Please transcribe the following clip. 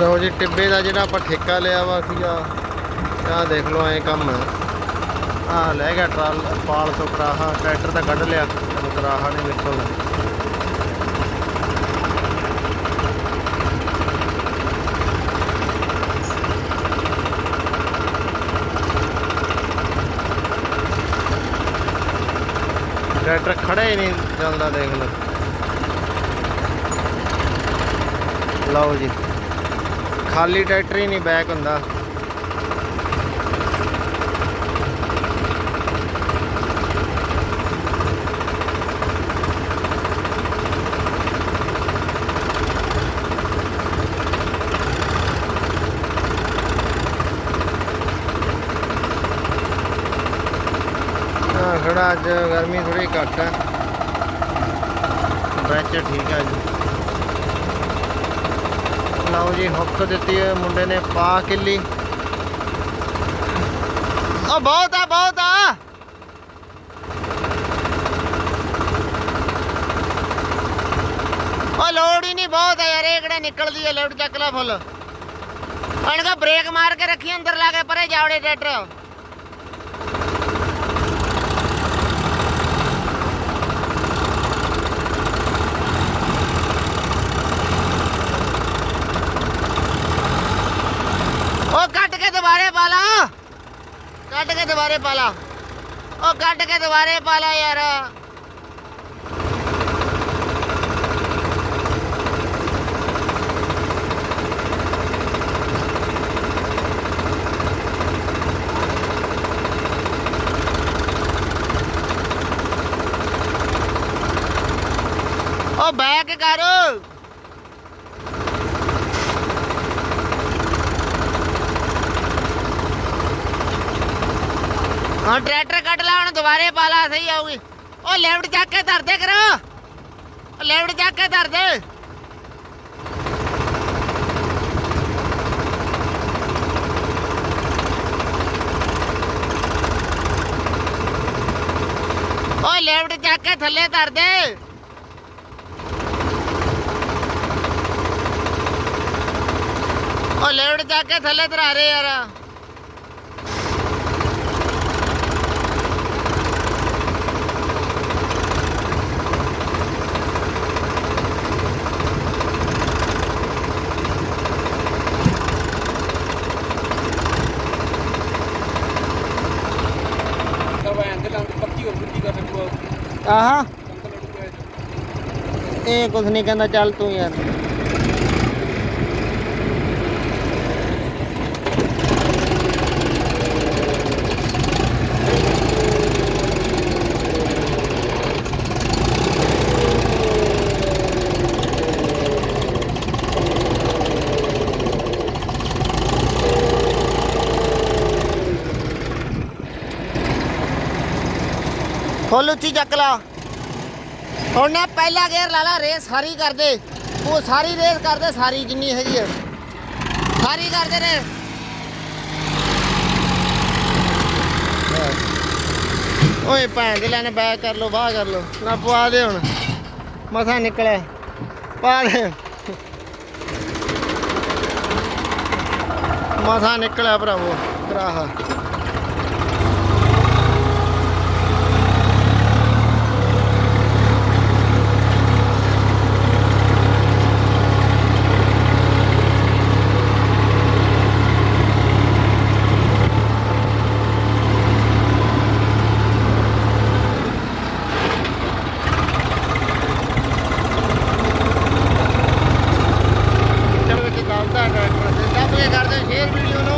ਲਓ ਜੀ, ਟਿੱਬੇ ਦਾ ਜਿਹੜਾ ਆਪਾਂ ਠੇਕਾ ਲਿਆ ਵਾ ਸੀਗਾ, ਆਹ ਦੇਖ ਲਓ, ਐ ਕੰਮ ਹੈ। ਆਹ ਲੈ ਗਿਆ ਟਰਾਲ, ਪਾਲ ਤੋਂ ਕਰਾਹਾ, ਟਰੈਕਟਰ ਤਾਂ ਕੱਢ ਲਿਆ, ਚਲੋ ਕਰਾਹਾ ਨਹੀਂ ਨਿਕਲਦਾ ਟਰੈਕਟਰ ਖੜਾ ਹੀ ਨਹੀਂ ਚੱਲਦਾ ਦੇਖ ਲਓ। ਲਓ ਜੀ। ਖਾਲੀ ਟਰੈਕਟਰ ਹੀ ਨਹੀਂ ਬੈਕ ਹੁੰਦਾ ਹਾਂ ਖੜਾ ਅੱਜ ਗਰਮੀ ਥੋੜੀ ਘੱਟ ਹੈ ਟੈਂਪਰੇਚਰ ਠੀਕ ਹੈ ਜੀ ਲਓ ਜੀ, ਹੁੱਕ ਦਿੱਤੀ ਹੈ, ਮੁੰਡੇ ਨੇ ਪਾ ਕਿੱਲੀ। ਉਹ ਬਹੁਤ ਆ ਬਹੁਤ ਆ। ਉਹ ਲੋੜ ਹੀ ਨਹੀਂ ਬਹੁਤ ਆ ਯਾਰ, ਇਹ ਕਿਹੜਾ ਨਿਕਲਦੀ ਹੈ ਲੋਡ ਚੱਕ ਲੈ ਫੁੱਲ। ਅਣਗਾ ਬ੍ਰੇਕ ਮਾਰ ਕੇ ਰੱਖੀ, ਅੰਦਰ ਲਾ ਕੇ ਪਰੇ ਜਾਵੜੇ ਟਰੈਕਟਰ ਉਹ ਕੱਟ ਪਾਲਾ। ਦੁਬਾਰੇ ਕੱਟ ਕੇ ਦੁਬਾਰੇ ਪਾਲਾ। ਉਹ ਕੱਟ ਕੇ ਦੁਬਾਰੇ ਪਾਲਾ ਯਾਰ। ਉਹ ਬੈਕ ਕਰ। ਹਾਂ ਟਰੈਕਟਰ ਕੱਢ ਲਾ, ਹੁਣ ਦੁਬਾਰੇ ਪਾ ਲਾ, ਸਹੀ ਆਊਗੀ। ਉਹ ਲੈਫਟ ਚੱਕ ਕੇ ਧਰ ਦੇ ਕਰੋ। ਉਹ ਲੈਫਟ ਚੱਕ ਕੇ ਧਰ ਦੇ। ਉਹ ਲੈਫਟ ਚੱਕ ਕੇ ਥੱਲੇ ਧਰ ਦੇ। ਉਹ ਲੈਫਟ ਚੱਕ ਕੇ ਥੱਲੇ ਧਰਾ ਦੇ ਯਾਰ। ਆਹਾ। ਇਹ ਕੁਝ ਨਹੀਂ ਕਹਿੰਦਾ ਚੱਲ ਤੂੰ ਯਾਰ। ਫੁੱਲ ਉੱਚੀ ਚੱਕ ਲਾ। ਹੁਣ ਨਾ ਪਹਿਲਾ ਗੇਅਰ ਲਾ ਲਾ ਰੇਸ ਸਾਰੀ ਕਰਦੇ। ਉਹ ਸਾਰੀ ਰੇਸ ਕਰਦੇ, ਸਾਰੀ ਜਿੰਨੀ ਹੈਗੀ ਹੈ ਸਾਰੀ ਕਰਦੇ ਨੇ। ਓਏ ਭੈਣ ਦੇ ਲੈਣੇ ਬੈਕ ਕਰ ਲੋ ਬਾਹਰ ਕਰ ਲੋ ਨਾ ਪਵਾ ਦੇ ਹੁਣ। ਮਸਾ ਨਿਕਲਿਆ। ਪਾ ਦੇ। ਮਸਾ ਨਿਕਲਿਆ ਭਰਾਵੋ, ਕਰਾਹਾ। kardeş. 1 milyonu